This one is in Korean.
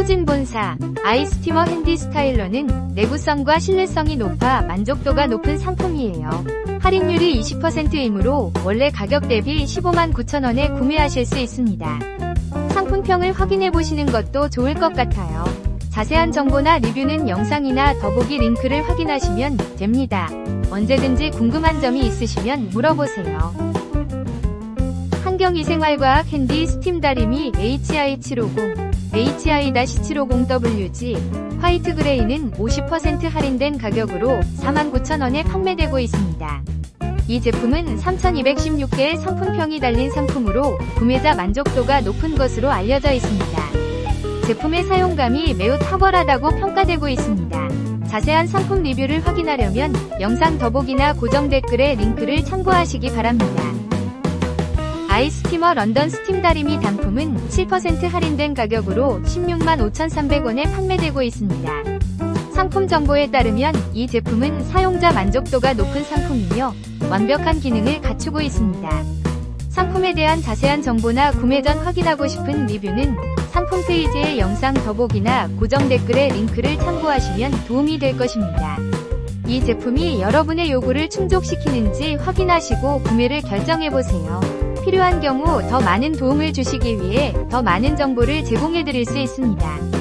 후진 본사 아이스티머 핸디 스타일러는 내구성과 신뢰성이 높아 만족도가 높은 상품이에요. 할인율이 20%이므로 원래 가격 대비 15만 9천원에 구매하실 수 있습니다. 상품평을 확인해 보시는 것도 좋을 것 같아요. 자세한 정보나 리뷰는 영상이나 더보기 링크를 확인하시면 됩니다. 언제든지 궁금한 점이 있으시면 물어보세요. 환경위생활과학 핸디 스팀 다리미 HI750, HI-750WG, 화이트 그레이는 50% 할인된 가격으로 49,000원에 판매되고 있습니다. 이 제품은 3,216개의 상품평이 달린 상품으로 구매자 만족도가 높은 것으로 알려져 있습니다. 제품의 사용감이 매우 탁월하다고 평가되고 있습니다. 자세한 상품 리뷰를 확인하려면 영상 더보기나 고정 댓글에 링크를 참고하시기 바랍니다. 아이스티머 런던 스팀 다리미 단품은 7% 할인된 가격으로 16만 5,300원에 판매되고 있습니다. 상품 정보에 따르면 이 제품은 사용자 만족도가 높은 상품이며 완벽한 기능을 갖추고 있습니다. 상품에 대한 자세한 정보나 구매 전 확인하고 싶은 리뷰는 상품 페이지의 영상 더보기나 고정 댓글에 링크를 참고하시면 도움이 될 것입니다. 이 제품이 여러분의 요구를 충족시키는지 확인하시고 구매를 결정해보세요. 필요한 경우 더 많은 도움을 주시기 위해 더 많은 정보를 제공해 드릴 수 있습니다.